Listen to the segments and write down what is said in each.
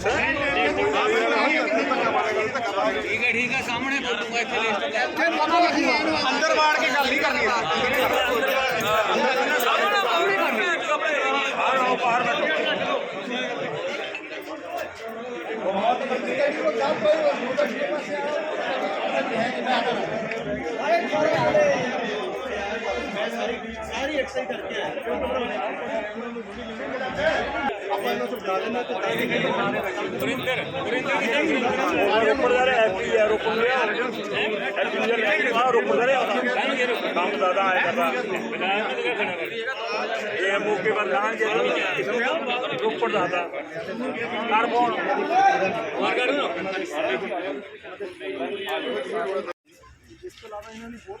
ਠੀਕ ਹੈ ਠੀਕ ਹੈ ਸਾਹਮਣੇ ਬੋਲੂਗਾ ਇੱਥੇ ਲਿਸਟ ਅੰਦਰ ਵਾੜ ਕੇ ਗੱਲ ਨਹੀਂ ਕਰਨੀ ਰੋਪੜ ਦਾ ਐਪੀ ਹੈ ਰੋਪੜ ਦਾ ਐਪੀ ਹੈ ਆ ਰੋਪੜ ਦਾ ਕੰਮ ਦਾਦਾ ਆਇਆ ਕਰਦਾ ਇਹ ਮੌਕੇ ਪਰ ਲਾਂਗੇ ਰੋਪੜ ਦਾ ਦਾ ਕਰ ਫੋਨ ਹੋਰ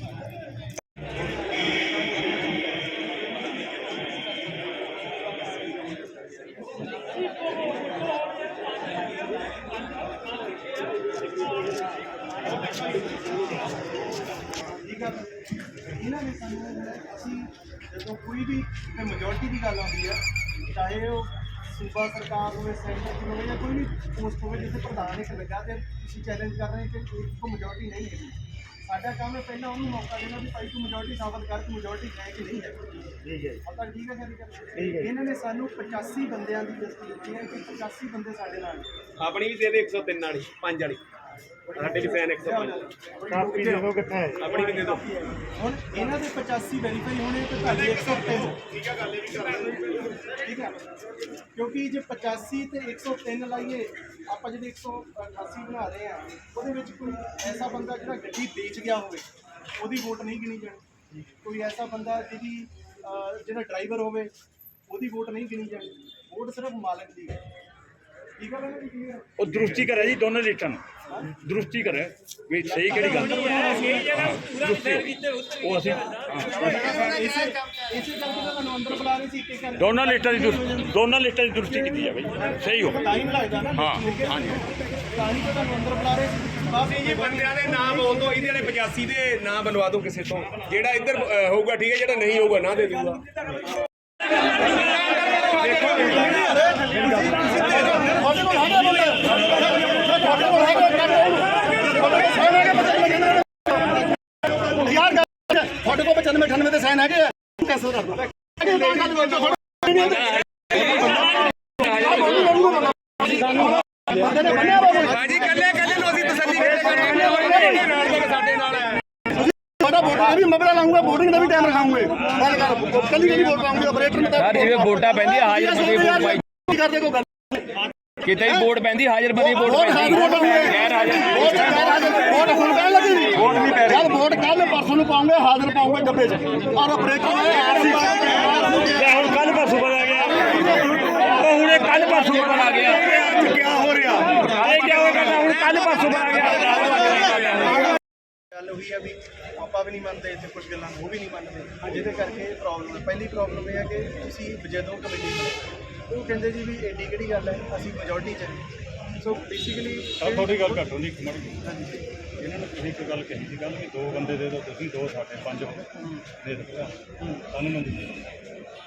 ਕੋਈ ਵੀ ਮੈਜੋਰਟੀ ਦੀ ਗੱਲ ਆਉਂਦੀ ਹੈ ਚਾਹੇ ਉਹ ਸੂਬਾ ਸਰਕਾਰ ਹੋਵੇ ਸੈਂਟਰ ਦੀ ਹੋਵੇ ਜਾਂ ਕੋਈ ਵੀ ਪੋਸਟ ਹੋਵੇ ਜਿੱਥੇ ਪ੍ਰਧਾਨ ਇੱਕ ਲੱਗਾ ਤੇ ਤੁਸੀਂ ਚੈਲੰਜ ਕਰ ਰਹੇ ਕਿ ਇੱਕ ਕੋ ਮੈਜੋਰਟੀ ਨਹੀਂ ਹੈ ਸਾਡਾ ਕੰਮ ਹੈ ਪਹਿਲਾਂ ਉਹਨੂੰ ਮੌਕਾ ਦੇਣਾ ਵੀ ਭਾਈ ਤੂੰ ਮੈਜੋਰਟੀ ਸਾਬਤ ਕਰ ਤੂੰ ਮੈਜੋਰਟੀ ਹੈ ਕਿ ਨਹੀਂ ਹੈ। ਠੀਕ ਹੈ ਆਪਾਂ ਠੀਕ ਹੈ ਇਹਨਾਂ ਨੇ ਸਾਨੂੰ 85 ਬੰਦਿਆਂ ਦੀ ਲਿਸਟ ਦਿੱਤੀ ਹੈ ਕਿ 85 ਬੰਦੇ ਸਾਡੇ ਨਾਲ। ਆਪਣੀ ਵੀ ਦੇ ਦੇ 103 ਵਾਲੀ 5 ਵਾਲੀ। ਸਾਡੇ ਵੀ ਫੈਨ 105 ਕਾਪੀ ਦੇ ਦੋ ਕਿੱਥੇ ਹੈ? ਆਪਣੀ ਵੀ ਦੇ? ਦਿਓ ਹੁਣ ਇਹਨਾਂ ਦੇ 85 ਵੈਰੀਫਾਈ ਹੋਣੇ ਤੇ ਤੁਹਾਡੇ 103 ਠੀਕ ਹੈ ਗੱਲ ਇਹ ਠੀਕ ਹੈ ਕਿਉਂਕਿ ਜੇ 85 ਤੇ 103 ਲਾਈਏ ਆਪਾਂ ਜਿਹੜੇ 188 ਬਣਾ ਰਹੇ ਆ ਉਹਦੇ ਵਿੱਚ ਕੋਈ ਐਸਾ ਬੰਦਾ ਜਿਹੜਾ ਗੱਡੀ ਵੇਚ ਗਿਆ ਹੋਵੇ ਉਹਦੀ ਵੋਟ ਨਹੀਂ ਗਿਣੀ ਜਾਣੀ। ਕੋਈ ਐਸਾ ਬੰਦਾ ਜਿਹਦੀ ਜਿਹੜਾ ਡਰਾਈਵਰ ਹੋਵੇ ਉਹਦੀ ਵੋਟ ਨਹੀਂ ਗਿਣੀ ਜਾਣੀ। ਵੋਟ ਸਿਰਫ ਮਾਲਕ ਦੀ ਹੈ। ਠੀਕ ਹੈ? ਉਹ ਦਰੁਸਤੀ ਕਰੇ ਜੀ ਦੋਨੋਂ ਲਿਸਟਾਂ ਨੂੰ ਦਰੁਸਤੀ ਕਰੇ। ਵੀ ਸਹੀ ਕਿਹੜੀ ਗੱਲ ਦਰੁਸਤੀ ਉਹ ਅਸੀਂ ਦੋਨਾਂ ਲਿਸਟਾਂ ਦੀ ਦੁਰੁਸਤੀ ਦੋਨਾਂ ਲਿਸਟਾਂ ਦੀ ਦਰੁਸਤੀ ਕੀਤੀ ਜਾਵੇ। ਸਹੀ ਹੋ ਟਾਈਮ ਲੱਗਦਾ ਨਾ। ਹਾਂ, ਹਾਂਜੀ। ਜੀ ਬੰਦਿਆਂ ਦੇ ਨਾਮ ਬੋਲ ਦੋ ਇਹਦੇ ਵਾਲੇ 85 ਦੇ ਨਾਮ ਬਣਵਾ ਦਿਓ ਕਿਸੇ ਤੋਂ। ਜਿਹੜਾ ਇੱਧਰ ਹੋਊਗਾ ਠੀਕ ਹੈ ਜਿਹੜਾ ਨਹੀਂ ਹੋਊਗਾ ਨਾ ਦੇ ਦੂਗਾ। ਤੁਹਾਡੇ ਕੋਲ 95 98 ਦੇ ਸਾਈਨ ਹੈਗੇ ਆ ਕੈਸੇ ਕਰ ਦੋ ਹਾਂਜੀ ਕੱਲੇ ਕੱਲੇ ਨੂੰ ਅਸੀਂ ਤਸੱਲੀ ਕਰਦੇ ਸਾਡੇ ਨਾਲ ਹੈ ਤੁਹਾਡਾ ਵੋਟਾਂ ਵੀ ਮਬਰਾ ਲਾਉਂਗਾ VOTING ਦਾ ਵੀ ਟਾਈਮ ਰਖਾਉਂਗੇ ਗੱਲ ਕਰ ਕੱਲੀ ਕੱਲੀ ਵੋਟ ਲਾਉਂਗੇ ਆਪਰੇਟਰ ਨੇ ਤਾਂ ਜਿਵੇਂ ਵੋਟਾਂ ਪੈਂਦੀਆਂ, ਹਾਜ਼ਰ ਬੰਦੇ ਵੋਟ ਪਾਈ। ਕਰਦੇ ਕੋਈ ਗੱਲ ਕਿਤੇ ਹੀ ਵੋਟ ਪੈਂਦੀ? ਹਾਜ਼ਰ ਬੰਦੀ ਵੋਟ ਵੋਟ ਹਾਜ਼ਰ ਵੋਟ ਪੈਂਦੀ। ਹੋਊਗੀ ਗੈਰ ਹਾਜ਼ਰ ਵੋਟ ਹਾਜ਼ਰ ਵੋਟ ਹੁਣ ਕਹਿਣ ਲੱਗੀ ਵੋਟ ਨਹੀਂ ਪੈ ਰਹੀ ਜਦ ਵੋਟ ਕੱਲ ਪਰਸੋਂ ਨੂੰ ਪਾਉਂਗੇ ਹਾਜ਼ਰ ਪਾਉਂਗੇ ਡੱਬੇ 'ਚ। ਔਰ ਆਪਰੇਟਰ ਨੇ ਆਰਸੀ ਤੇ ਹੁਣ ਕੱਲ ਪਰਸੋਂ ਪਤਾ ਗਿਆ। ਉਹ ਹੁਣੇ ਕੱਲ ਪਰਸੋਂ ਪਤਾ ਆ ਗਿਆ। ਅੱਜ ਕੀ ਹੋ ਰਿਹਾ? ਇਹ ਕੀ ਹੋ ਗਿਆ? ਹੁਣ ਕੱਲ ਪਰਸੋਂ ਪਤਾ ਗਿਆ। ਗੱਲ ਉਹੀ ਹੈ ਵੀ ਆਪਾਂ ਵੀ ਨਹੀਂ ਮੰਨਦੇ ਤੇ ਕੁਝ ਗੱਲਾਂ ਉਹ ਵੀ ਨਹੀਂ ਮੰਨਦੇ। ਜਿਹਦੇ ਕਰਕੇ ਪ੍ਰੋਬਲਮ ਹੈ ਪਹਿਲੀ ਪ੍ਰੋਬਲਮ ਇਹ ਹੈ ਕਿ ਤੁਸੀਂ ਜਦੋਂ ਕਮੇਟੀ ਉਹ ਕਹਿੰਦੇ ਜੀ ਵੀ ਐਡੀ ਕਿਹੜੀ ਗੱਲ ਹੈ ਅਸੀਂ ਮੈਜੋਰਟੀ ਚ ਹਾਂ। ਸੋ ਬੇਸਿਕਲੀ ਸਰ ਤੁਹਾਡੀ ਗੱਲ ਘੱਟ ਹੁੰਦੀ ਇੱਕ ਮਿੰਟ। ਇਹਨਾਂ ਨੇ ਤੁਸੀਂ ਇੱਕ ਗੱਲ ਕਹੀ ਸੀ ਕੱਲ ਵੀ ਦੋ ਬੰਦੇ ਦੇ ਦਿਓ ਤੁਸੀਂ ਦੋ ਸਾਡੇ ਪੰਜ ਦੇ ਦਿਓ ਸਾਨੂੰ ਮੰਦੀ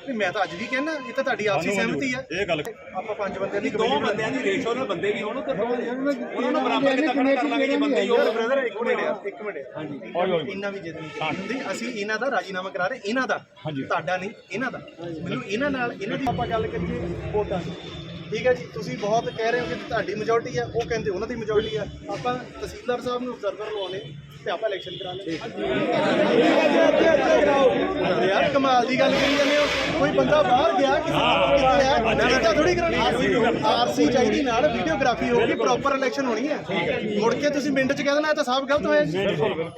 ਨਹੀਂ ਮੈਂ ਤਾਂ ਅੱਜ ਵੀ ਕਹਿਣਾ ਇਹ ਤਾਂ ਤੁਹਾਡੀ ਆਪਸੀ ਸਹਿਮਤੀ ਹੈ ਇਹ ਗੱਲ ਆਪਾਂ ਪੰਜ ਬੰਦਿਆਂ ਦੀ ਦੋ ਬੰਦਿਆਂ ਦੀ ਰੇਸ਼ੋ ਨਾਲ ਬੰਦੇ ਵੀ ਹੋਣ ਤੇ ਉਹਨਾਂ ਨੂੰ ਬਰਾਬਰ ਕਿੱਦਾਂ ਖੜਾ ਕਰ ਲਾਂਗੇ ਜੇ ਬੰਦੇ ਹੀ ਹੋਣ। ਬ੍ਰਦਰ ਇੱਕ ਮਿੰਟ ਆ, ਇੱਕ ਮਿੰਟ। ਹਾਂਜੀ। ਇੰਨਾ ਵੀ ਜਿੱਦ ਨਹੀਂ ਹੁੰਦੀ ਅਸੀਂ ਇਹਨਾਂ ਦਾ ਰਾਜੀਨਾਮਾ ਕਰਾ ਰਹੇ ਇਹਨਾਂ ਦਾ। ਤੁਹਾਡਾ ਨਹੀਂ ਇਹਨਾਂ ਦਾ। ਮੈਨੂੰ ਇਹਨਾਂ ਨਾਲ ਇਹਨਾਂ ਦੀ ਆਪਾਂ ਗੱਲ ਕਰੀਏ ਵੋਟਾਂ ਦੀ। ਠੀਕ ਹੈ ਜੀ ਤੁਸੀਂ ਬਹੁਤ ਕਹਿ ਰਹੇ ਹੋ ਕਿ ਤੁਹਾਡੀ ਮੈਜੋਰਟੀ ਹੈ ਉਹ ਕਹਿੰਦੇ ਉਹਨਾਂ ਦੀ ਮੈਜੋਰਟੀ ਹੈ ਆਪਾਂ ਤਹਿਸੀਲਦਾਰ ਸਾਹਿਬ ਨੂੰ ਅਬਜ਼ਰਵਰ ਲਵਾਉਣੇ ਤੇ ਆਪਾਂ ਇਲੈਕਸ਼ਨ ਕਰਾ ਲਏ ਯਾਰ ਕਮਾਲ ਦੀ ਗੱਲ ਕਰੀ ਜਾਂਦੇ ਹੋ। ਕੋਈ ਬੰਦਾ ਬਾਹਰ ਗਿਆ ਕਿਸੇ ਨੂੰ ਕਿਤੇ ਹੈ ਤਾਂ ਥੋੜੀ ਕਰਾਣੀ ਆਰਸੀ ਚਾਹੀਦੀ ਨਾਲ ਵੀਡੀਓਗ੍ਰਾਫੀ ਹੋਊਗੀ ਪ੍ਰੋਪਰ ਇਲੈਕਸ਼ਨ ਹੋਣੀ ਹੈ। ਮੁੜ ਕੇ ਤੁਸੀਂ ਮਿੰਟ ਚ ਕਹਿ ਦੇਣਾ ਇਹ ਤਾਂ ਸਾਫ਼ ਗਲਤ ਹੋਇਆ ਜੀ।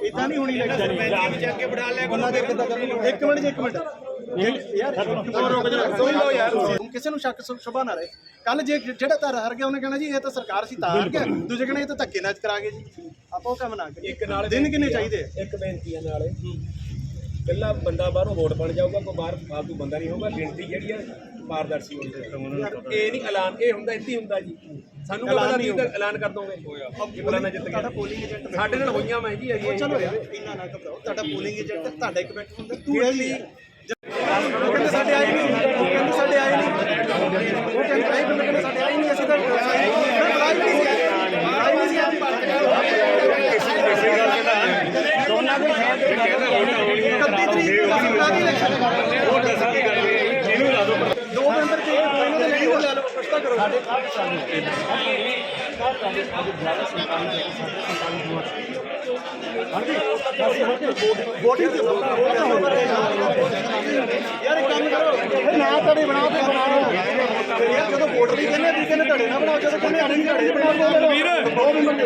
ਇਦਾਂ ਨਹੀਂ ਹੋਣੀ ਇਲੈਕਸ਼ਨ ਇੱਕ ਮਿੰਟ ਜੀ ਇੱਕ ਮਿੰਟ। ਯਾਰ ਰੁਕ ਜਾ ਸੁਣ ਲਓ ਯਾਰ ਕਿਸੇ ਨੂੰ ਸ਼ੱਕ ਸ਼ੁਬਾ ਨਾ ਰਹੇ। ਕੱਲ ਜੇ ਜਿਹੜਾ ਧਰ ਹਾਰ ਗਿਆ ਉਹਨੇ ਕਹਿਣਾ ਜੀ ਇਹ ਤਾਂ ਸਰਕਾਰ ਸੀ ਤਾਂ ਹਾਰ ਗਿਆ ਦੂਜੇ ਕਹਿਣਾ ਇਹ ਤਾਂ ਧੱਕੇ ਨਾਲ ਕਰਾ ਗਏ ਜੀ। ਆਪਾਂ ਉਹ ਕੰਮ ਨਾ ਕਰੀਏ। ਇੱਕ ਨਾਲ ਦਿਨ ਕਿੰਨੇ ਚਾਹੀਦੇ? ਇੱਕ ਬੇਨਤੀ ਹੈ ਨਾਲੇ। ਪਹਿਲਾ ਬੰਦਾ ਬਾਹਰੋਂ ਵੋਟ ਬਣ ਜਾਊਗਾ ਕੋਈ ਬਾਹਰ ਫਾਲਤੂ ਬੰਦਾ ਨਹੀਂ ਹੋਊਗਾ। ਗਿਣਤੀ ਜਿਹੜੀ ਆ ਪਾਰਦਰਸ਼ੀ ਹੋਣੀ ਚਾਹੀਦੀ। ਇਹ ਨਹੀਂ ਐਲਾਨ ਇਹ ਹੁੰਦਾ ਇੱਥੇ ਹੁੰਦਾ ਜੀ। ਸਾਨੂੰ ਐਲਾਨ ਪਤਾ ਨਹੀਂ ਨਹੀਂ ਐਲਾਨ ਕਰ ਦੋਗੇ। ਫਲਾਣਾ ਜਿੱਤ ਤੁਹਾਡਾ ਗਿਆ ਪੋਲਿੰਗ ਏਜੰਟ ਸਾਡੇ ਨਾਲ ਹੋਈਆਂ ਮੈਂ ਜੀ ਅਜੇ ਚਲੋ ਯਾਰ ਇੰਨਾ ਨਾ ਘਬਰਾਓ। ਤੁਹਾਡਾ ਪੋਲਿੰਗ ਏਜੰਟ ਤੁਹਾਡਾ ਇੱਕ ਮਿੰਟ ਹੁੰਦਾ। ਤੂੰ ਉਹ ਕਹਿੰਦੇ ਸਾਡੇ ਆਏ ਨਹੀਂ ਉਹ ਕਹਿੰਦੇ ਸਾਡੇ ਆਏ ਨਹੀਂ ਉਹ ਕਹਿੰਦੇ ਆਏ ਬੰਦੇ ਕਹਿੰਦੇ ਸਾਡੇ ਆਏ ਨਹੀਂ ਅਸੀਂ ਤਾਂ ਮੈਂ ਬੁਲਾਈ ਨਹੀਂ ਸੀ ਬੁਲਾਈ ਨਹੀਂ ਸੀ ਅੱਜ ਦੋਨਾਂ ਦੇ ਖੇਡ ਦੇ 31 ਤਰੀਕ ਨੂੰ ਅਸੀਂ ਬੁਲਾ ਕੇ ਇਲੈਕਸ਼ਨ ਦੋ ਮੈਂਬਰ ਤੇ ਇਹਨਾਂ ਦੇ ਲਈ ਉਹ ਲੈ ਲਓ ਕੁਛ ਤਾਂ ਕਰੋ ਸਾਡੇ ਵੋਟਿੰਗ ਤੇ ਯਾਰ ਇੱਕ ਕੰਮ ਕਰੋ। ਫਿਰ ਨਾ ਤੁਹਾਡੇ ਬਣਾਓ ਤੇ ਬਣਾਓ ਫਿਰ ਯਾਰ ਜਦੋਂ ਵੋਟ ਲਈ ਕਹਿੰਦੇ ਤੁਸੀਂ ਕਹਿੰਦੇ ਤੁਹਾਡੇ ਨਾ ਬਣਾਓ ਜਦੋਂ ਕਹਿੰਦੇ ਆਣੇ ਨਹੀਂ ਤੁਹਾਡੇ ਬਣਾਓ ਦੋ ਵੀਰ। ਦੋ ਨੰਬਰ ਦੇ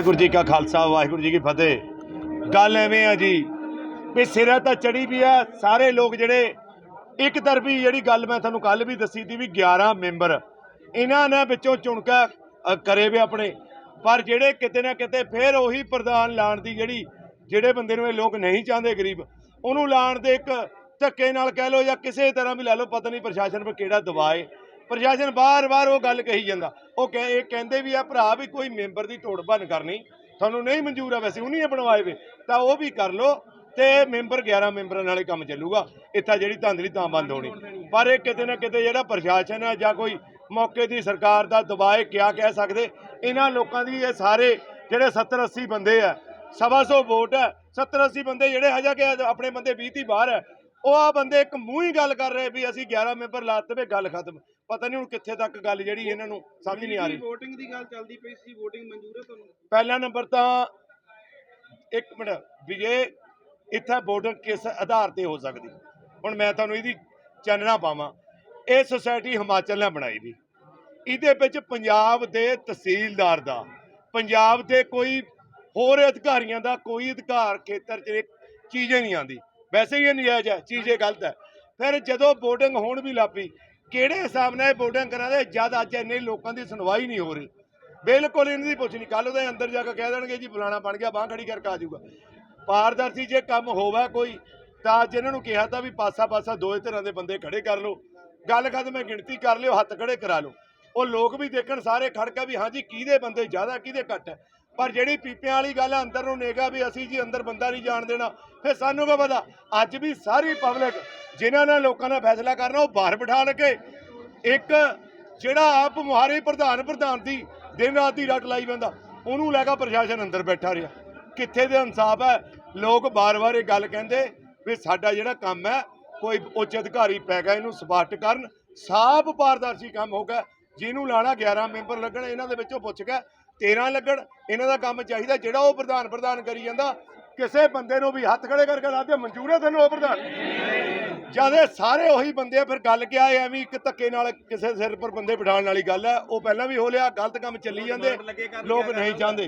ਵਾਹਿਗੁਰੂ ਜੀ ਕਾ ਖਾਲਸਾ, ਵਾਹਿਗੁਰੂ ਜੀ ਕੀ ਫਤਿਹ। ਗੱਲ ਐਵੇਂ ਆ ਜੀ ਵੀ ਸਿਰਾਂ ਤਾਂ ਚੜੀ ਵੀ ਆ, ਸਾਰੇ ਲੋਕ ਜਿਹੜੇ ਇੱਕ ਤਰਫੀ ਜਿਹੜੀ ਗੱਲ ਮੈਂ ਤੁਹਾਨੂੰ ਕੱਲ ਵੀ ਦੱਸੀ ਸੀ ਵੀ 11 ਮੈਂਬਰ ਇਹਨਾਂ ਨੇ ਵਿੱਚੋਂ ਚੁਣਕਾ ਕਰੇ ਵੀ ਆਪਣੇ। ਪਰ ਜਿਹੜੇ ਕਿਤੇ ਨਾ ਕਿਤੇ ਫੇਰ ਉਹੀ ਪ੍ਰਧਾਨ ਲਾਣ ਦੀ ਜਿਹੜੀ, ਜਿਹੜੇ ਬੰਦੇ ਨੂੰ ਇਹ ਲੋਕ ਨਹੀਂ ਚਾਹੁੰਦੇ ਗਰੀਬ, ਉਹਨੂੰ ਲਾਣ ਦੇ ਇੱਕ ਧੱਕੇ ਨਾਲ ਕਹਿ ਲਓ ਜਾਂ ਕਿਸੇ ਤਰ੍ਹਾਂ ਵੀ ਲਾ ਲਓ, ਪਤਾ ਨਹੀਂ ਪ੍ਰਸ਼ਾਸਨ ਪਰ ਕਿਹੜਾ ਦਬਾਏ ਪ੍ਰਸ਼ਾਸਨ ਬਾਰ-ਬਾਰ ਉਹ ਗੱਲ ਕਹੀ ਜਾਂਦਾ। ਉਹ ਕਹਿ, ਇਹ ਕਹਿੰਦੇ ਵੀ ਆ ਭਰਾ ਵੀ ਕੋਈ ਮੈਂਬਰ ਦੀ ਤੋੜ ਭੰਨ ਕਰਨੀ। ਤੁਹਾਨੂੰ ਨਹੀਂ ਮਨਜ਼ੂਰ ਆ ਵੈਸੇ, ਉਹਨੇ ਬਣਵਾਏ ਵੇ। ਤਾਂ ਉਹ ਵੀ ਕਰ ਲਓ ਤੇ ਮੈਂਬਰ 11 ਮੈਂਬਰਾਂ ਨਾਲੇ ਕੰਮ ਚੱਲੂਗਾ। ਇੱਥਾ ਜਿਹੜੀ ਧਾਂਦਲੀ ਤਾਂ ਬੰਦ ਹੋਣੀ। ਪਰ ਇਹ ਕਿਤੇ ਨਾ ਕਿਤੇ ਜਿਹੜਾ ਪ੍ਰਸ਼ਾਸਨ ਹੈ ਜਾਂ ਕੋਈ ਮੌਕੇ ਦੀ ਸਰਕਾਰ ਦਾ ਦਬਾਅ ਕਿਆ ਕਹਿ ਸਕਦੇ? ਇਹਨਾਂ ਲੋਕਾਂ ਦੀ ਇਹ ਸਾਰੇ ਜਿਹੜੇ 70 80 ਬੰਦੇ ਆ, ਸਵਾ ਸੌ ਵੋਟ ਹੈ 70 80 ਬੰਦੇ ਜਿਹੜੇ ਹਜਾ ਕਿ ਆਪਣੇ ਬੰਦੇ 20 ਦੀ ਬਾਹਰ ਹੈ ਉਹ ਆ ਬੰਦੇ ਇੱਕ ਮੂੰਹ ਹੀ ਗੱਲ ਕਰ ਰਹੇ ਵੀ ਅਸੀਂ 11 ਮੈਂਬਰ ਲਾਤੇ ਵੇ ਗੱਲ ਖਤਮ। ਪਤਾ ਨਹੀਂ ਹੁਣ ਕਿੱਥੇ ਤੱਕ ਗੱਲ ਜਿਹੜੀ ਇਹਨਾਂ ਨੂੰ ਸਮਝ ਨਹੀਂ ਆ ਰਹੀ। VOTING ਦੀ ਗੱਲ ਚੱਲਦੀ ਪਈ ਸੀ VOTING ਮਨਜ਼ੂਰ ਹੈ ਤੁਹਾਨੂੰ? ਪਹਿਲਾ ਨੰਬਰ ਤਾਂ ਇੱਕ ਮਿੰਟ ਵੀ ਇਹ ਇੱਥੇ ਵੋਟਰ ਕਿਸ ਆਧਾਰ ਤੇ ਹੋ ਸਕਦੀ? ਹੁਣ ਮੈਂ ਤੁਹਾਨੂੰ ਇਹਦੀ ਚਾਨਣਾ ਪਾਵਾਂ। ਇਹ ਸੁਸਾਇਟੀ ਹਿਮਾਚਲ ਨੇ ਬਣਾਈ ਦੀ। ਇਹਦੇ ਵਿੱਚ ਪੰਜਾਬ ਦੇ ਤਹਿਸੀਲਦਾਰ ਦਾ ਪੰਜਾਬ ਦੇ ਕੋਈ ਹੋਰ ਅਧਿਕਾਰੀਆਂ ਦਾ ਕੋਈ ਅਧਿਕਾਰ ਖੇਤਰ 'ਚ ਚੀਜ਼ ਨਹੀਂ ਆਂਦੀ ਵੈਸੇ ਹੀ ਇਹ ਨਜਾਇਜ਼ ਹੈ, ਚੀਜ਼ ਇਹ ਗਲਤ ਹੈ। ਫਿਰ ਜਦੋਂ VOTING ਹੋਣ ਵੀ ਲੱਪੀ ਕਿਹੜੇ ਹਿਸਾਬ ਨਾਲ VOTING ਕਰਾਂਦੇ? ਜਦ ਅੱਜ ਇੰਨੇ ਲੋਕਾਂ ਦੀ ਸੁਣਵਾਈ ਨਹੀਂ ਹੋ ਰਹੀ। ਬਿਲਕੁਲ ਇਹਨਾਂ ਦੀ ਪੁੱਛ ਨਹੀਂ ਕੱਲ ਉਹਦੇ ਅੰਦਰ ਜਾ ਕੇ ਕਹਿ ਦੇਣਗੇ ਜੀ ਫਲਾਣਾ ਬਣ ਗਿਆ, ਬਾਂਹ ਖੜੀ ਕਰਕੇ ਆ ਜਾਊਗਾ। ਪਾਰਦਰਸ਼ੀ ਜੇ ਕੰਮ ਹੋਵੇ ਕੋਈ, ਤਾਂ ਅੱਜ ਇਹਨਾਂ ਨੂੰ ਕਿਹਾ ਤਾਂ ਵੀ ਪਾਸਾ ਪਾਸਾ ਦੋਏ ਤਰ੍ਹਾਂ ਦੇ ਬੰਦੇ ਖੜੇ ਕਰ ਲਓ। ਗੱਲ ਕਦ ਮੈਂ ਗਿਣਤੀ ਕਰ ਲਿਓ, ਹੱਥ ਖੜੇ ਕਰਾ ਲਓ। ਉਹ ਲੋਕ ਵੀ ਦੇਖਣ, ਸਾਰੇ ਖੜ ਕੇ ਵੀ ਹਾਂਜੀ ਕਿਹਦੇ ਬੰਦੇ ਜ਼ਿਆਦਾ, ਕਿਹਦੇ ਘੱਟ ਹੈ? ਪਰ ਜਿਹੜੀ ਪੀਪਿਆਂ ਵਾਲੀ ਗੱਲ ਹੈ ਅੰਦਰ ਨੂੰ ਨੇਗਾ ਵੀ ਅਸੀਂ ਜੀ ਅੰਦਰ ਬੰਦਾ ਨਹੀਂ ਜਾਣ ਦੇਣਾ। ਫਿਰ ਸਾਨੂੰ ਕੀ ਪਤਾ? ਅੱਜ ਵੀ ਸਾਰੀ ਪਬਲਿਕ ਜਿਨ੍ਹਾਂ ਨੇ ਲੋਕਾਂ ਨੇ ਫੈਸਲਾ ਕਰਨਾ, ਉਹ ਬਾਹਰ ਬਿਠਾ ਕੇ ਇੱਕ ਜਿਹੜਾ ਆਪ ਮੁਹਾਰੇ ਪ੍ਰਧਾਨ ਪ੍ਰਧਾਨ ਦੀ ਦਿਨ ਰਾਤ ਦੀ ਰੱਟ ਲਾਈ ਬੰਦਾ, ਉਹਨੂੰ ਲੈ ਕੇ ਪ੍ਰਸ਼ਾਸਨ ਅੰਦਰ ਬੈਠਾ ਰਿਹਾ। ਕਿੱਥੇ ਦੇ ਇਨਸਾਫ ਹੈ? ਲੋਕ ਬਾਰ-ਬਾਰ ਇਹ ਗੱਲ ਕਹਿੰਦੇ ਵੀ ਸਾਡਾ ਜਿਹੜਾ ਕੰਮ ਹੈ, ਕੋਈ ਉੱਚ ਅਧਿਕਾਰੀ ਪੈ ਗਿਆ, ਇਹਨੂੰ ਸਪਸ਼ਟ ਕਰਨ। ਸਾਫ਼ ਪਾਰਦਰਸ਼ੀ ਕੰਮ ਹੋਗਾ ਜਿਹਨੂੰ ਲਾਣਾ 11 ਮੈਂਬਰ ਲੱਗਣ, ਇਹਨਾਂ ਦੇ ਵਿੱਚੋਂ ਪੁੱਛ ਗਿਆ 13 ਲੱਗਣ ਇਹਨਾਂ ਦਾ ਕੰਮ ਚਾਹੀਦਾ ਜਿਹੜਾ ਉਹ ਪ੍ਰਧਾਨ ਪ੍ਰਧਾਨ ਕਰੀ ਜਾਂਦਾ। ਕਿਸੇ ਬੰਦੇ ਨੂੰ ਵੀ ਹੱਥ ਖੜੇ ਕਰਕੇ ਲਾਦੇ ਮਨਜ਼ੂਰ ਹੈ ਤੈਨੂੰ ਉਹ ਪ੍ਰਧਾਨ? ਜਦ ਇਹ ਸਾਰੇ ਉਹੀ ਬੰਦੇ ਆ ਫਿਰ ਗੱਲ ਕਿਆ ਹੈ ਐਵੇਂ ਇੱਕ ਧੱਕੇ ਨਾਲ ਕਿਸੇ ਸਿਰ ਪਰ ਬੰਦੇ ਬਿਠਾਉਣ ਵਾਲੀ ਗੱਲ ਹੈ। ਉਹ ਪਹਿਲਾਂ ਵੀ ਹੋ ਲਿਆ ਗਲਤ ਕੰਮ ਚੱਲੀ ਜਾਂਦੇ ਲੋਕ ਨਹੀਂ ਚਾਹੁੰਦੇ।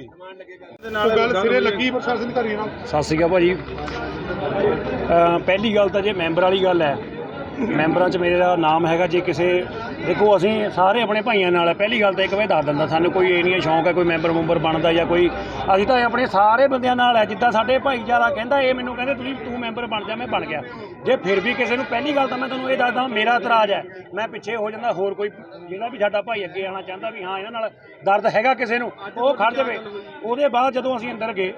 ਗੱਲ ਸਿਰੇ ਲੱਗੀ ਪ੍ਰਸ਼ਾਸਨ ਅਧਿਕਾਰੀ ਨਾਲ। ਸਤਿ ਸ਼੍ਰੀ ਅਕਾਲ ਭਾਜੀ। ਪਹਿਲੀ ਗੱਲ ਤਾਂ ਜੇ ਮੈਂਬਰ ਵਾਲੀ ਗੱਲ ਹੈ ਮੈਂਬਰਾਂ 'ਚ ਮੇਰਾ ਨਾਮ ਹੈਗਾ ਜੇ ਕਿਸੇ, ਦੇਖੋ ਅਸੀਂ ਸਾਰੇ ਆਪਣੇ ਭਾਈਆਂ ਨਾਲ ਹੈ ਪਹਿਲੀ ਗੱਲ ਤਾਂ ਇੱਕ ਵਾਰ ਦੱਸ ਦਿੰਦਾ, ਸਾਨੂੰ ਕੋਈ ਇਹ ਨਹੀਂ ਸ਼ੌਂਕ ਹੈ ਕੋਈ ਮੈਂਬਰ ਮੁੰਬਰ ਬਣਦਾ ਜਾਂ ਕੋਈ, ਅਸੀਂ ਤਾਂ ਆਪਣੇ ਸਾਰੇ ਬੰਦਿਆਂ ਨਾਲ ਹੈ ਜਿੱਦਾਂ ਸਾਡੇ ਭਾਈਚਾਰਾ ਕਹਿੰਦਾ, ਇਹ ਮੈਨੂੰ ਕਹਿੰਦੇ ਤੁਸੀਂ, ਤੂੰ ਮੈਂਬਰ ਬਣ ਜਾ, ਮੈਂ ਬਣ ਗਿਆ। ਜੇ ਫਿਰ ਵੀ ਕਿਸੇ ਨੂੰ ਪਹਿਲੀ ਗੱਲ ਤਾਂ ਮੈਂ ਤੁਹਾਨੂੰ ਇਹ ਦੱਸਦਾ, ਮੇਰਾ ਇਤਰਾਜ਼ ਹੈ, ਮੈਂ ਪਿੱਛੇ ਹੋ ਜਾਂਦਾ, ਹੋਰ ਕੋਈ ਜਿਹੜਾ ਵੀ ਸਾਡਾ ਭਾਈ ਅੱਗੇ ਆਉਣਾ ਚਾਹੁੰਦਾ ਵੀ ਹਾਂ, ਇਹਨਾਂ ਨਾਲ ਦਰਦ ਹੈਗਾ ਕਿਸੇ ਨੂੰ, ਉਹ ਖੜ ਜਾਵੇ। ਉਹਦੇ ਬਾਅਦ ਜਦੋਂ ਅਸੀਂ ਅੰਦਰ ਗਏ,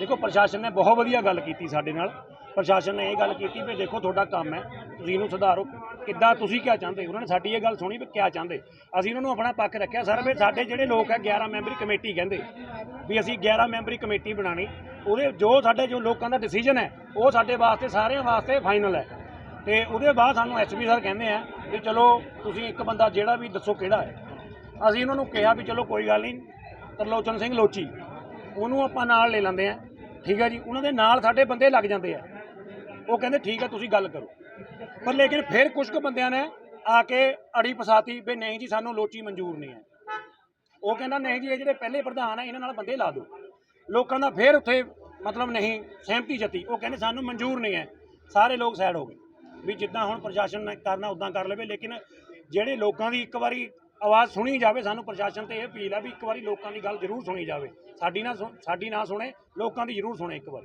ਦੇਖੋ ਪ੍ਰਸ਼ਾਸਨ ਨੇ ਬਹੁਤ ਵਧੀਆ ਗੱਲ ਕੀਤੀ ਸਾਡੇ ਨਾਲ। ਪ੍ਰਸ਼ਾਸਨ ਨੇ ਇਹ ਗੱਲ ਕੀਤੀ ਵੀ ਦੇਖੋ ਤੁਹਾਡਾ ਕੰਮ ਹੈ, ਤੁਸੀਂ ਇਹਨੂੰ ਸੁਧਾਰੋ। ਕਿੱਦਾਂ ਤੁਸੀਂ ਕੀ ਚਾਹੁੰਦੇ? ਉਹਨਾਂ ਨੇ ਸਾਡੀ ਇਹ ਗੱਲ ਸੁਣੀ ਵੀ ਕੀ ਚਾਹੁੰਦੇ? ਅਸੀਂ ਉਹਨਾਂ ਨੂੰ ਆਪਣਾ ਪੱਖ ਰੱਖਿਆ। ਸਰ, ਵੀ ਸਾਡੇ ਜਿਹੜੇ ਲੋਕ ਹੈ 11 ਮੈਂਬਰੀ ਕਮੇਟੀ ਕਹਿੰਦੇ ਵੀ ਅਸੀਂ 11 ਮੈਂਬਰੀ ਕਮੇਟੀ ਬਣਾਣੀ ਉਹਦੇ ਜੋ ਸਾਡੇ ਜੋ ਲੋਕਾਂ ਦਾ ਡਿਸੀਜਨ ਹੈ, ਉਹ ਸਾਡੇ ਵਾਸਤੇ, ਸਾਰਿਆਂ ਵਾਸਤੇ ਫਾਈਨਲ ਹੈ। ਤੇ ਉਹਦੇ ਬਾਅਦ ਸਾਨੂੰ ਐਸਪੀ ਸਰ ਕਹਿੰਦੇ ਆ ਵੀ ਚਲੋ ਤੁਸੀਂ ਇੱਕ ਬੰਦਾ ਜਿਹੜਾ ਵੀ ਦੱਸੋ ਕਿਹੜਾ ਹੈ। ਅਸੀਂ ਉਹਨਾਂ ਨੂੰ ਕਿਹਾ ਵੀ ਚਲੋ ਕੋਈ ਗੱਲ ਨਹੀਂ, ਤਰਲੋਚਨ ਸਿੰਘ ਲੋਚੀ, ਉਹਨੂੰ ਆਪਾਂ ਨਾਲ ਲੈ ਲੈਂਦੇ ਆ। ਠੀਕ ਹੈ ਜੀ? ਉਹਨਾਂ ਦੇ ਨਾਲ ਸਾਡੇ ਬੰਦੇ ਲੱਗ ਜਾਂਦੇ ਆ। ਉਹ ਕਹਿੰਦੇ ਠੀਕ ਹੈ, ਤੁਸੀਂ ਗੱਲ ਕਰੋ। ਪਰ ਲੇਕਿਨ ਫਿਰ ਕੁਝ ਕੁ ਬੰਦਿਆਂ ਨੇ ਆ ਕੇ ਅੜੀ ਫਸਾਤੀ ਵੀ ਨਹੀਂ ਜੀ, ਸਾਨੂੰ ਲੋਚੀ ਮਨਜ਼ੂਰ ਨਹੀਂ ਹੈ। ਉਹ ਕਹਿੰਦਾ ਨਹੀਂ ਜੀ, ਇਹ ਜਿਹੜੇ ਪਹਿਲੇ ਪ੍ਰਧਾਨ ਆ, ਇਹਨਾਂ ਨਾਲ ਬੰਦੇ ਲਾ ਦਿਓ। ਲੋਕਾਂ ਦਾ ਫਿਰ ਉੱਥੇ ਮਤਲਬ ਨਹੀਂ, ਸਹਿਮਤੀ ਜੱਤੀ। ਉਹ ਕਹਿੰਦੇ ਸਾਨੂੰ ਮਨਜ਼ੂਰ ਨਹੀਂ ਹੈ। ਸਾਰੇ ਲੋਕ ਸਾਈਡ ਹੋ ਗਏ। ਵੀ ਜਿੱਦਾਂ ਹੁਣ ਪ੍ਰਸ਼ਾਸਨ ਨੇ ਕਰਨਾ, ਉਦਾਂ ਕਰ ਲਵੇ। ਲੇਕਿਨ ਜਿਹੜੇ ਲੋਕਾਂ ਦੀ ਇੱਕ ਵਾਰੀ ਆਵਾਜ਼ ਸੁਣੀ ਜਾਵੇ, ਸਾਨੂੰ ਪ੍ਰਸ਼ਾਸਨ ਤੇ ਇਹ ਅਪੀਲ ਆ ਵੀ ਇੱਕ ਵਾਰੀ ਲੋਕਾਂ ਦੀ ਗੱਲ ਜ਼ਰੂਰ ਸੁਣੀ ਜਾਵੇ। ਸਾਡੀ ਨਾ ਸੁਣ- ਸਾਡੀ ਨਾ ਸੁਣੇ, ਲੋਕਾਂ ਦੀ ਜ਼ਰੂਰ ਸੁਣੇ ਇੱਕ ਵਾਰ।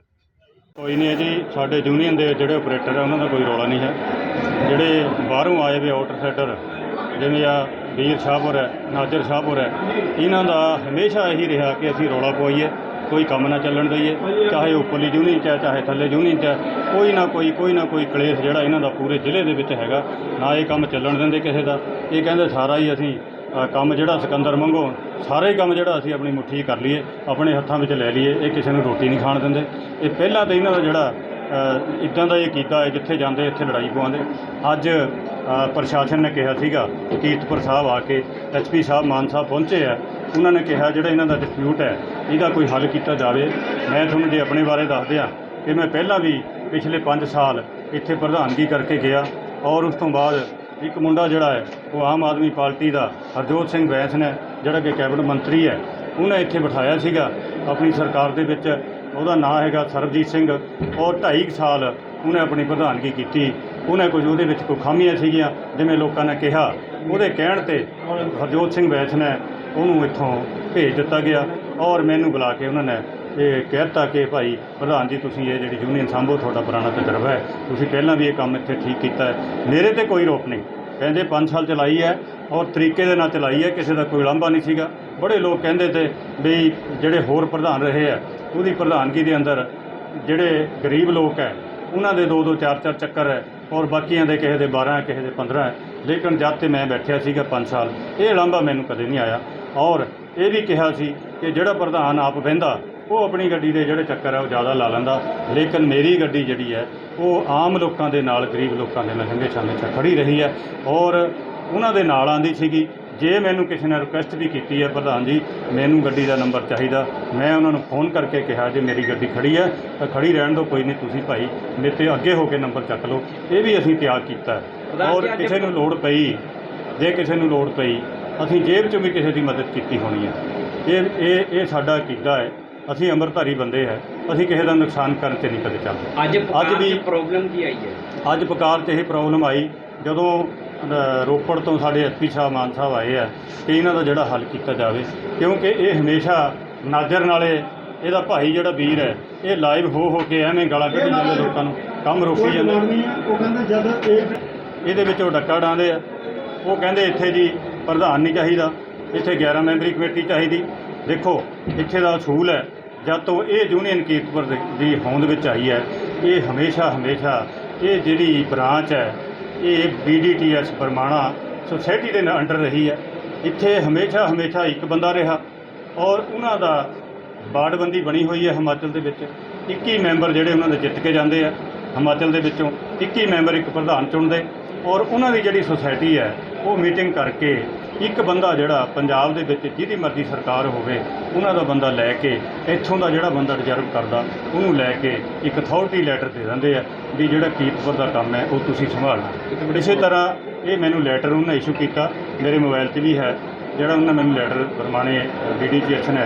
ਕੋਈ ਨਹੀਂ ਹੈ ਜੀ, ਸਾਡੇ ਯੂਨੀਅਨ ਦੇ ਜਿਹੜੇ ਆਪਰੇਟਰ ਆ, ਉਹਨਾਂ ਦਾ ਕੋਈ ਰੌਲਾ ਨਹੀਂ ਹੈ। ਜਿਹੜੇ ਬਾਹਰੋਂ ਆਏ ਵੇ ਸੈਟਰ ਜਿਵੇਂ ਆ ਵੀਰ ਸ਼ਾਹਪੁਰ ਹੈ, ਨਾਜਰ ਸ਼ਾਹਪੁਰ ਹੈ, ਇਹਨਾਂ ਦਾ ਹਮੇਸ਼ਾ ਇਹੀ ਰਿਹਾ ਕਿ ਅਸੀਂ ਰੌਲਾ ਪਵਾਈਏ, ਕੋਈ ਕੰਮ ਨਾ ਚੱਲਣ ਦਈਏ, ਚਾਹੇ ਉੱਪਰਲੀ ਯੂਨੀਅਨ 'ਚ ਹੈ, ਚਾਹੇ ਥੱਲੇ ਯੂਨੀਅਨ 'ਚ ਹੈ, ਕੋਈ ਨਾ ਕੋਈ ਕੋਈ ਨਾ ਕੋਈ ਕਲੇਸ਼ ਜਿਹੜਾ ਇਹਨਾਂ ਦਾ ਪੂਰੇ ਜ਼ਿਲ੍ਹੇ ਦੇ ਵਿੱਚ ਹੈਗਾ, ਨਾ ਇਹ ਕੰਮ ਚੱਲਣ ਦਿੰਦੇ ਕਿਸੇ ਦਾ। ਇਹ ਕਹਿੰਦੇ ਸਾਰਾ ਹੀ ਅਸੀਂ ਕੰਮ ਜਿਹੜਾ ਸਿਕੰਦਰ ਮੰਗੋ ਸਾਰੇ ਕੰਮ ਜਿਹੜਾ ਅਸੀਂ ਆਪਣੀ ਮੁੱਠੀ ਕਰ ਲਈਏ, ਆਪਣੇ ਹੱਥਾਂ ਵਿੱਚ ਲੈ ਲਈਏ, ਇਹ ਕਿਸੇ ਨੂੰ ਰੋਟੀ ਨਹੀਂ ਖਾਣ ਦਿੰਦੇ। ਇਹ ਪਹਿਲਾਂ ਤਾਂ ਇਹਨਾਂ ਦਾ ਜਿਹੜਾ ਇਦਾਂ ਦਾ ਇਹ ਕੀਤਾ ਹੈ ਜਿੱਥੇ ਜਾਂਦੇ, ਇੱਥੇ ਲੜਾਈ ਪਵਾਉਂਦੇ। ਅੱਜ ਪ੍ਰਸ਼ਾਸਨ ਨੇ ਕਿਹਾ ਸੀਗਾ, ਕੀਰਤਪੁਰ ਸਾਹਿਬ ਆ ਕੇ ਐਸਪੀ ਸਾਹਿਬ, ਮਾਨ ਸਾਹਿਬ ਪਹੁੰਚੇ ਆ। ਉਹਨਾਂ ਨੇ ਕਿਹਾ ਜਿਹੜਾ ਇਹਨਾਂ ਦਾ ਡਿਸਪਿਊਟ ਹੈ, ਇਹਦਾ ਕੋਈ ਹੱਲ ਕੀਤਾ ਜਾਵੇ। ਮੈਂ ਤੁਹਾਨੂੰ ਜੇ ਆਪਣੇ ਬਾਰੇ ਦੱਸ ਦਿਆਂ ਕਿ ਮੈਂ ਪਹਿਲਾਂ ਵੀ ਪਿਛਲੇ 5 ਸਾਲ ਇੱਥੇ ਪ੍ਰਧਾਨਗੀ ਕਰਕੇ ਗਿਆ ਔਰ ਉਸ ਤੋਂ ਬਾਅਦ ਇੱਕ ਮੁੰਡਾ ਜਿਹੜਾ ਹੈ, ਉਹ ਆਮ ਆਦਮੀ ਪਾਰਟੀ ਦਾ ਹਰਜੋਤ ਸਿੰਘ ਬੈਂਸ ਨੇ, ਜਿਹੜਾ ਕਿ ਕੈਬਨਿਟ ਮੰਤਰੀ ਹੈ। ਉਹਨੇ ਇੱਥੇ ਬਿਠਾਇਆ ਸੀਗਾ, ਆਪਣੀ ਸਰਕਾਰ ਦੇ ਵਿੱਚ। ਉਹਦਾ ਨਾਂ ਹੈਗਾ ਸਰਬਜੀਤ ਸਿੰਘ ਔਰ 2.5 ਸਾਲ ਉਹਨੇ ਆਪਣੀ ਪ੍ਰਧਾਨਗੀ ਕੀਤੀ। ਉਹਨੇ ਕੁਝ ਉਹਦੇ ਵਿੱਚ ਕੋਈ ਖਾਮੀਆਂ ਸੀਗੀਆਂ, ਜਿਵੇਂ ਲੋਕਾਂ ਨੇ ਕਿਹਾ। ਉਹਦੇ ਕਹਿਣ ਤੇ ਹਰਜੋਤ ਸਿੰਘ ਬੈਂਸ ਨੇ ਉਹਨੂੰ ਇੱਥੋਂ ਭੇਜ ਦਿੱਤਾ ਗਿਆ ਔਰ ਮੈਨੂੰ ਬੁਲਾ ਕੇ ਉਹਨਾਂ ਨੇ ਇਹ ਕਹਿ ਦਿੱਤਾ ਕਿ ਭਾਈ ਪ੍ਰਧਾਨ ਜੀ, ਤੁਸੀਂ ਇਹ ਜਿਹੜੀ ਯੂਨੀਅਨ ਸੰਭੋ, ਤੁਹਾਡਾ ਪੁਰਾਣਾ ਤਜਰਬਾ ਹੈ। ਤੁਸੀਂ ਪਹਿਲਾਂ ਵੀ ਇਹ ਕੰਮ ਇੱਥੇ ਠੀਕ ਕੀਤਾ ਹੈ। ਮੇਰੇ ਤੇ ਕੋਈ ਰੋਪ ਨਹੀਂ। ਕਹਿੰਦੇ 5 ਸਾਲ ਚਲਾਈ ਹੈ ਔਰ ਤਰੀਕੇ ਦੇ ਨਾਲ ਚਲਾਈ ਹੈ, ਕਿਸੇ ਦਾ ਕੋਈ ਲਾਂਭਾ ਨਹੀਂ ਸੀਗਾ। ਬੜੇ ਲੋਕ ਕਹਿੰਦੇ ਤੇ ਵੀ ਜਿਹੜੇ ਹੋਰ ਪ੍ਰਧਾਨ ਰਹੇ ਆ ਉਹਦੀ ਪ੍ਰਧਾਨਗੀ ਦੇ ਅੰਦਰ ਜਿਹੜੇ ਗਰੀਬ ਲੋਕ ਹੈ, ਉਹਨਾਂ ਦੇ ਦੋ ਦੋ ਚਾਰ ਚਾਰ ਚੱਕਰ ਹੈ ਔਰ ਬਾਕੀਆਂ ਦੇ ਕਿਸੇ ਦੇ 12 ਕਿਸੇ ਦੇ 15 ਹੈ। ਲੇਕਿਨ ਜਦ ਤੇ ਮੈਂ ਬੈਠਿਆ ਸੀਗਾ 5 ਸਾਲ, ਇਹ ਲਾਂਭਾ ਮੈਨੂੰ ਕਦੇ ਨਹੀਂ ਆਇਆ। ਔਰ ਇਹ ਵੀ ਕਿਹਾ ਸੀ ਕਿ ਜਿਹੜਾ ਪ੍ਰਧਾਨ ਆਪ ਬਹਿੰਦਾ ਉਹ ਆਪਣੀ ਗੱਡੀ ਦੇ ਜਿਹੜੇ ਚੱਕਰ ਹੈ ਉਹ ਜ਼ਿਆਦਾ ਲਾ ਲੈਂਦਾ। ਲੇਕਿਨ ਮੇਰੀ ਗੱਡੀ ਜਿਹੜੀ ਹੈ ਉਹ ਆਮ ਲੋਕਾਂ ਦੇ ਨਾਲ ਗਰੀਬ ਲੋਕਾਂ ਦੇ ਨਾਲ ਹੰਗੇ ਛਾਵੇਂ 'ਚ ਖੜੀ ਰਹੀ ਹੈ। ਔਰ ਉਹਨਾਂ ਦੇ ਨਾਲ ਆਂਦੀ ਸੀਗੀ ਜੇ ਮੈਨੂੰ ਕਿਸੇ ਨੇ ਰਿਕੁਐਸਟ ਵੀ ਕੀਤੀ ਹੈ ਪ੍ਰਧਾਨ ਜੀ ਮੈਨੂੰ ਗੱਡੀ ਦਾ ਨੰਬਰ ਚਾਹੀਦਾ। ਮੈਂ ਉਹਨਾਂ ਨੂੰ ਫੋਨ ਕਰਕੇ ਕਿਹਾ ਜੇ ਮੇਰੀ ਗੱਡੀ ਖੜੀ ਹੈ ਤਾਂ ਖੜੀ ਰਹਿਣ ਦਿਓ ਕੋਈ ਨਹੀਂ ਤੁਸੀਂ ਭਾਈ ਮੇਰੇ ਤੇ ਅੱਗੇ ਹੋ ਕੇ ਨੰਬਰ ਚੱਕ ਲਓ। ਇਹ ਵੀ ਅਸੀਂ ਤਿਆਗ ਕੀਤਾ। ਔਰ ਕਿਸੇ ਨੂੰ ਲੋੜ ਪਈ ਜੇ ਕਿਸੇ ਨੂੰ ਲੋੜ ਪਈ ਅਸੀਂ ਜੇਬ 'ਚੋਂ ਵੀ ਕਿਸੇ ਦੀ ਮਦਦ ਕੀਤੀ ਹੋਣੀ ਹੈ। ਇਹ ਇਹ ਇਹ ਸਾਡਾ ਕੀਤਾ ਹੈ। ਅਸੀਂ ਅੰਮ੍ਰਿਤਧਾਰੀ ਬੰਦੇ ਹੈ ਅਸੀਂ ਕਿਸੇ ਦਾ ਨੁਕਸਾਨ ਕਰਨ 'ਚ ਨਹੀਂ ਕਦੇ ਚੱਲਦੇ। ਅੱਜ ਅੱਜ ਵੀ ਪ੍ਰੋਬਲਮ ਕੀ ਆਈ ਹੈ? ਅੱਜ ਪਕਾਰ 'ਚ ਇਹ ਪ੍ਰੋਬਲਮ ਆਈ ਜਦੋਂ ਅ, ਰੋਪੜ ਤੋਂ ਸਾਡੇ ਐਸਪੀ ਸਾਹਿਬ ਮਾਨ ਸਾਹਿਬ ਆਏ ਆ ਕਿ ਇਹਨਾਂ ਦਾ ਜਿਹੜਾ ਹੱਲ ਕੀਤਾ ਜਾਵੇ ਕਿਉਂਕਿ ਇਹ ਹਮੇਸ਼ਾ ਨਾਜ਼ਰ ਨਾਲੇ ਇਹਦਾ ਭਾਈ ਜਿਹੜਾ ਵੀਰ ਹੈ ਇਹ ਲਾਈਵ ਹੋ ਹੋ ਕੇ ਐਵੇਂ ਗਾਲਾਂ ਕੱਢੀ ਜਾਂਦੇ ਲੋਕਾਂ ਨੂੰ ਕੰਮ ਰੋਕੀ ਜਾਂਦੇ। ਉਹ ਕਹਿੰਦਾ ਜਦ ਇਹ ਇਹਦੇ ਵਿੱਚ ਉਹ ਡੱਕਾ ਡਾਂਦੇ ਆ। ਉਹ ਕਹਿੰਦੇ ਇੱਥੇ ਜੀ ਪ੍ਰਧਾਨ ਨਹੀਂ ਚਾਹੀਦਾ ਇੱਥੇ 11 ਮੈਂਬਰੀ ਕਮੇਟੀ ਚਾਹੀਦੀ। ਦੇਖੋ ਇੱਥੇ ਦਾ ਅਸੂਲ ਹੈ ਜਦ ਤੋਂ ਇਹ ਯੂਨੀਅਨ ਕੀਰਤਪੁਰ ਦੇ- ਦੀ ਹੋਂਦ ਵਿੱਚ ਆਈ ਹੈ, ਇਹ ਹਮੇਸ਼ਾ ਹਮੇਸ਼ਾ ਇਹ ਜਿਹੜੀ ਬ੍ਰਾਂਚ ਹੈ, ਇਹ ਬੀਡੀਟੀਐਸ ਪਰਮਾਣਾ ਸੁਸਾਇਟੀ ਦੇ ਅੰਡਰ ਰਹੀ ਹੈ। ਇੱਥੇ ਹਮੇਸ਼ਾ ਹਮੇਸ਼ਾ ਇੱਕ ਬੰਦਾ ਰਿਹਾ ਔਰ ਉਹਨਾਂ ਦਾ ਬਾੜਬੰਦੀ ਬਣੀ ਹੋਈ ਹੈ ਹਿਮਾਚਲ ਦੇ ਵਿੱਚ। 21 ਮੈਂਬਰ ਜਿਹੜੇ ਉਹਨਾਂ ਦੇ ਜਿੱਤ ਕੇ ਜਾਂਦੇ ਆ ਹਿਮਾਚਲ ਦੇ ਵਿੱਚੋਂ 21 ਮੈਂਬਰ ਇੱਕ ਪ੍ਰਧਾਨ ਚੁਣਦੇ ਔਰ ਉਹਨਾਂ ਦੀ ਜਿਹੜੀ ਸੁਸਾਇਟੀ ਹੈ, ਉਹ ਮੀਟਿੰਗ ਕਰਕੇ ਇੱਕ ਬੰਦਾ ਜਿਹੜਾ ਪੰਜਾਬ ਦੇ ਵਿੱਚ ਜਿਹਦੀ ਮਰਜ਼ੀ ਸਰਕਾਰ ਹੋਵੇ, ਉਹਨਾਂ ਦਾ ਬੰਦਾ ਲੈ ਕੇ ਇੱਥੋਂ ਦਾ ਜਿਹੜਾ ਬੰਦਾ ਰਿਜ਼ਰਵ ਕਰਦਾ, ਉਹਨੂੰ ਲੈ ਕੇ ਇੱਕ ਅਥਾਰਟੀ ਲੈਟਰ ਦੇ ਦਿੰਦੇ ਆ ਵੀ ਜਿਹੜਾ ਕੀਰਤਪੁਰ ਦਾ ਕੰਮ ਹੈ, ਉਹ ਤੁਸੀਂ ਸੰਭਾਲਣਾ ਇਸੇ ਤਰ੍ਹਾਂ ਇਹ ਮੈਨੂੰ ਲੈਟਰ ਉਹਨਾਂ ਇਸ਼ੂ ਕੀਤਾ, ਮੇਰੇ ਮੋਬਾਈਲ 'ਤੇ ਵੀ ਹੈ, ਜਿਹੜਾ ਉਹਨਾਂ ਮੈਨੂੰ ਲੈਟਰ ਪਰਮਾਣੇ ਬੀਡੀਜੀਐਸ ਨੇ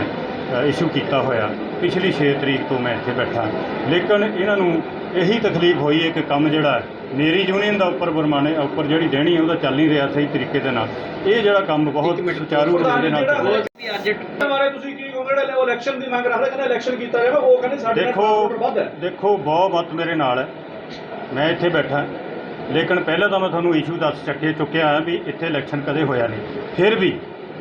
ਇਸ਼ੂ ਕੀਤਾ ਹੋਇਆ। ਪਿਛਲੀ 6 ਤਰੀਕ ਤੋਂ ਮੈਂ ਇੱਥੇ ਬੈਠਾ। ਲੇਕਿਨ ਇਹਨਾਂ ਨੂੰ ਇਹੀ ਤਕਲੀਫ ਹੋਈ ਹੈ ਕਿ ਕੰਮ ਜਿਹੜਾ ਮੇਰੀ ਯੂਨੀਅਨ ਦਾ ਉੱਪਰ ਪਰਮਾਣੇ ਉੱਪਰ ਜਿਹੜੀ ਦੇਣੀ ਹੈ ਉਹਦਾ ਚੱਲ ਨਹੀਂ ਰਿਹਾ ਸਹੀ ਤਰੀਕੇ ਦੇ ਨਾਲ। ਇਹ ਜਿਹੜਾ ਕੰਮ ਬਹੁਤ ਸੁਚਾਰੂ ਰੂਪ ਦੇ ਨਾਲ ਚੱਲ ਰਿਹਾ। ਵੀ ਅੱਜ ਬਾਰੇ ਤੁਸੀਂ ਕੀ ਕਹੋਗੇ ਜਿਹੜਾ ਉਹ ਇਲੈਕਸ਼ਨ ਦੀ ਮੰਗ ਰੱਖਦਾ ਕਹਿੰਦਾ ਇਲੈਕਸ਼ਨ ਕੀਤਾ ਜਾਵੇ ਉਹ ਕਹਿੰਦੇ ਸਾਡੇ ਨਾਲ ਦੇਖੋ ਦੇਖੋ ਬਹੁਤ ਮਤ ਮੇਰੇ ਨਾਲ ਹੈ। ਮੈਂ ਇੱਥੇ ਬੈਠਾ ਲੇਕਿਨ ਪਹਿਲਾਂ ਤਾਂ ਮੈਂ ਤੁਹਾਨੂੰ ਇਸ਼ੂ ਦੱਸ ਚੱਕੇ ਚੁੱਕਿਆ ਹਾਂ ਵੀ ਇੱਥੇ ਇਲੈਕਸ਼ਨ ਕਦੇ ਹੋਇਆ ਨਹੀਂ। ਫਿਰ ਵੀ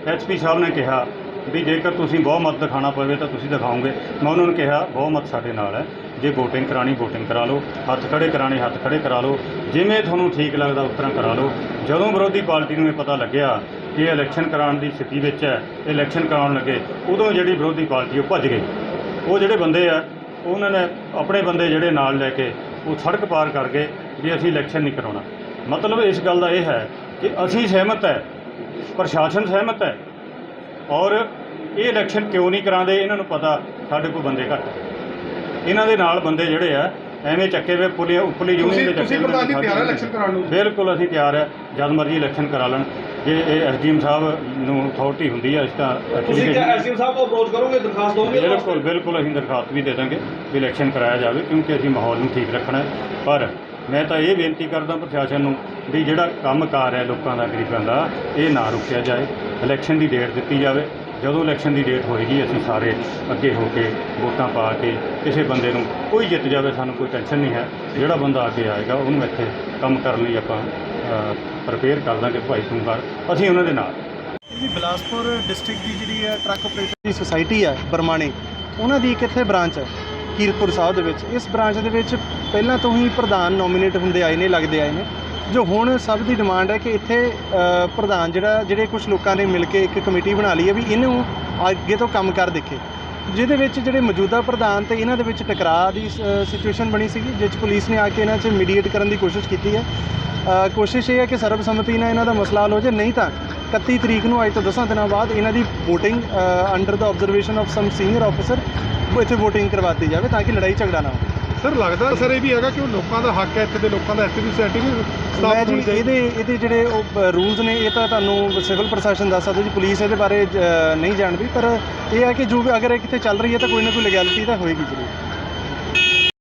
ਐਸਪੀ ਸਾਹਿਬ ਨੇ ਕਿਹਾ ਵੀ ਜੇਕਰ ਤੁਸੀਂ ਬਹੁਤ ਮਤ ਦਿਖਾਣਾ ਪਵੇ ਤਾਂ ਤੁਸੀਂ ਦਿਖਾਓਗੇ। ਮੈਂ ਉਹਨਾਂ ਨੂੰ ਕਿਹਾ ਬਹੁਤ ਮਤ ਸਾਡੇ ਨਾਲ ਹੈ। ਜੇ VOTING ਕਰਾਣੀ VOTING ਕਰਾ ਲਓ। ਹੱਥ ਖੜੇ ਕਰਾਣੇ ਹੱਥ ਖੜੇ ਕਰਾ ਲਓ। ਜਿਵੇਂ ਤੁਹਾਨੂੰ ਠੀਕ ਲੱਗਦਾ ਉਸ ਤਰ੍ਹਾਂ ਕਰਾ ਲਓ। ਜਦੋਂ ਵਿਰੋਧੀ ਪਾਰਟੀ ਨੂੰ ਇਹ ਪਤਾ ਲੱਗਿਆ ਕਿ ਇਹ ਇਲੈਕਸ਼ਨ ਕਰਾਉਣ ਦੀ ਸਥਿਤੀ ਵਿੱਚ ਹੈ ਇਲੈਕਸ਼ਨ ਕਰਾਉਣ ਲੱਗੇ, ਉਦੋਂ ਜਿਹੜੀ ਵਿਰੋਧੀ ਪਾਰਟੀ ਉਹ ਭੱਜ ਗਈ। ਉਹ ਜਿਹੜੇ ਬੰਦੇ ਆ, ਉਹਨਾਂ ਨੇ ਆਪਣੇ ਬੰਦੇ ਜਿਹੜੇ ਨਾਲ ਲੈ ਕੇ ਉਹ ਸੜਕ ਪਾਰ ਕਰ ਗਏ ਵੀ ਅਸੀਂ ਇਲੈਕਸ਼ਨ ਨਹੀਂ ਕਰਾਉਣਾ। ਮਤਲਬ ਇਸ ਗੱਲ ਦਾ ਇਹ ਹੈ ਕਿ ਅਸੀਂ ਸਹਿਮਤ ਹੈ, ਪ੍ਰਸ਼ਾਸਨ ਸਹਿਮਤ ਹੈ, ਔਰ ਇਹ ਇਲੈਕਸ਼ਨ ਕਿਉਂ ਨਹੀਂ ਕਰਾਉਂਦੇ, ਇਹਨਾਂ ਨੂੰ ਪਤਾ ਸਾਡੇ ਕੋਲ ਬੰਦੇ ਘੱਟ ਇਹਨਾਂ ਦੇ ਨਾਲ ਬੰਦੇ ਜਿਹੜੇ ਆ ਐਵੇਂ ਚੱਕੇ ਵੇ ਪੁਲੀ ਉਪਲੀ ਯੂਨੀਅਨ ਦੇ ਚੱਕੇ ਤੁਸੀਂ ਪ੍ਰਧਾਨ ਜੀ ਤਿਆਰ ਹੈ election ਕਰਾਉਣ ਨੂੰ? ਬਿਲਕੁਲ ਅਸੀਂ ਤਿਆਰ ਹੈ ਜਦ ਮਰਜ਼ੀ ਇਲੈਕਸ਼ਨ ਕਰਾ ਲੈਣ। ਜੇ ਇਹ ਐਸਡੀਐਮ ਸਾਹਿਬ ਨੂੰ ਅਥਾਰਟੀ ਹੁੰਦੀ ਹੈ ਇਸ ਤਾਂ ਤੁਸੀਂ ਕਿਹਾ ਐਸਡੀਐਮ ਸਾਹਿਬ ਨੂੰ ਅਪਰੋਚ ਕਰੋਗੇ ਦਰਖਾਸਤ ਦੋਗੇ ਬਿਲਕੁਲ ਬਿਲਕੁਲ ਅਸੀਂ ਦਰਖਾਸਤ ਵੀ ਦੇ ਦਾਂਗੇ ਵੀ ਇਲੈਕਸ਼ਨ ਕਰਾਇਆ ਜਾਵੇ ਕਿਉਂਕਿ ਅਸੀਂ ਮਾਹੌਲ ਨੂੰ ਠੀਕ ਰੱਖਣਾ ਹੈ। ਪਰ ਮੈਂ ਤਾਂ ਇਹ ਬੇਨਤੀ ਕਰਦਾ ਪ੍ਰਸ਼ਾਸਨ ਨੂੰ ਵੀ ਜਿਹੜਾ ਕੰਮਕਾਰ ਹੈ ਲੋਕਾਂ ਦਾ ਗਰੀਬਾਂ ਦਾ ਇਹ ਨਾ ਰੁਕਿਆ ਜਾਏ। ਇਲੈਕਸ਼ਨ ਦੀ ਡੇਟ ਦਿੱਤੀ ਜਾਵੇ। ਜਦੋਂ ਇਲੈਕਸ਼ਨ ਦੀ ਡੇਟ ਹੋਏਗੀ, ਅਸੀਂ ਸਾਰੇ ਅੱਗੇ ਹੋ ਕੇ ਵੋਟਾਂ ਪਾ ਕੇ ਕਿਸੇ ਬੰਦੇ ਨੂੰ ਕੋਈ ਜਿੱਤ ਜਾਵੇ, ਸਾਨੂੰ ਕੋਈ ਟੈਨਸ਼ਨ ਨਹੀਂ ਹੈ। ਜਿਹੜਾ ਬੰਦਾ ਅੱਗੇ ਆਏਗਾ, ਉਹਨੂੰ ਇੱਥੇ ਕੰਮ ਕਰਨ ਲਈ ਆਪਾਂ ਪ੍ਰਪੇਅਰ ਕਰ ਦਾਂਗੇ ਭਾਈ ਤੂੰ ਕਰ ਅਸੀਂ ਉਹਨਾਂ ਦੇ ਨਾਲ। ਜੀ ਬਿਲਾਸਪੁਰ ਡਿਸਟ੍ਰਿਕਟ ਦੀ ਜਿਹੜੀ ਹੈ ਟਰੱਕ ਆਪਰੇਟਰ ਦੀ ਸੁਸਾਇਟੀ ਹੈ, ਬਰਮਾਣੇ, ਉਹਨਾਂ ਦੀ ਇੱਕ ਇੱਥੇ ਬ੍ਰਾਂਚ ਹੈ? ਕੀਰਤਪੁਰ ਸਾਹਿਬ ਦੇ ਵਿੱਚ। ਇਸ ਬ੍ਰਾਂਚ ਦੇ ਵਿੱਚ ਪਹਿਲਾਂ ਤੋਂ ਹੀ ਪ੍ਰਧਾਨ ਨੋਮੀਨੇਟ ਹੁੰਦੇ ਆਏ ਨੇ, ਲੱਗਦੇ ਆਏ ਨੇ। ਜੋ ਹੁਣ ਸਭ ਦੀ ਡਿਮਾਂਡ ਹੈ ਕਿ ਇੱਥੇ ਪ੍ਰਧਾਨ ਜਿਹੜਾ, ਜਿਹੜੇ ਕੁਝ ਲੋਕਾਂ ਨੇ ਮਿਲ ਕੇ ਇੱਕ ਕਮੇਟੀ ਬਣਾ ਲਈ ਹੈ ਵੀ ਇਹਨੂੰ ਅੱਗੇ ਤੋਂ ਕੰਮ ਕਰ ਦੇਖੇ। ਜਿਹਦੇ ਵਿੱਚ ਜਿਹੜੇ ਮੌਜੂਦਾ ਪ੍ਰਧਾਨ ਤੇ ਇਹਨਾਂ ਦੇ ਵਿੱਚ ਟਕਰਾਅ ਦੀ ਸਿਚੁਏਸ਼ਨ ਬਣੀ ਸੀਗੀ, ਜਿਸ 'ਚ ਪੁਲਿਸ ਨੇ ਆ ਕੇ ਇਹਨਾਂ 'ਚ ਮੀਡੀਏਟ ਕਰਨ ਦੀ ਕੋਸ਼ਿਸ਼ ਕੀਤੀ ਹੈ। ਕੋਸ਼ਿਸ਼ ਇਹ ਹੈ ਕਿ ਸਰਬਸੰਮਤੀ ਨਾਲ ਇਹਨਾਂ ਦਾ ਮਸਲਾ ਹੱਲ ਹੋ ਜਾਏ, ਨਹੀਂ ਤਾਂ 31 ਤਰੀਕ ਨੂੰ ਅੱਜ ਤੋਂ 10 ਦਿਨਾਂ ਬਾਅਦ ਇਹਨਾਂ ਦੀ VOTING under the observation of some senior officer ਉਹ ਇੱਥੇ VOTING ਕਰਵਾਤੀ ਜਾਵੇ ਤਾਂ ਕਿ ਲੜਾਈ ਝਗੜਾ ਨਾ ਹੋਵੇ। ਸਰ ਲੱਗਦਾ ਸਰ ਇਹ ਵੀ ਹੈਗਾ ਕਿ ਉਹ ਲੋਕਾਂ ਦਾ ਹੱਕ ਹੈ ਇੱਥੇ ਦੇ ਲੋਕਾਂ ਦਾ ਇੱਥੇ ਦੀ ਸੋਸਾਇਟੀ ਵੀ ਮੈਂ ਸਥਾਪਿਤ ਜੀ ਹੋਣੀ ਚਾਹੀਦੀ। ਇਹਦੇ ਇਹਦੇ ਜਿਹੜੇ ਉਹ ਰੂਲਸ ਨੇ ਇਹ ਤਾਂ ਤੁਹਾਨੂੰ ਸਿਵਲ ਪ੍ਰਸ਼ਾਸਨ ਦੱਸ ਸਕਦਾ ਜੀ ਪੁਲਿਸ ਇਹਦੇ ਬਾਰੇ ਅ, ਨਹੀਂ ਜਾਣਦੀ ਪਰ ਇਹ ਹੈ ਕਿ ਜੋ ਵੀ ਅਗਰ ਇਹ ਕਿਤੇ ਚੱਲ ਰਹੀ ਹੈ ਤਾਂ ਕੋਈ ਨਾ ਕੋਈ ਲੀਗੈਲਿਟੀ ਤਾਂ ਹੋਏਗੀ ਜ਼ਰੂਰ।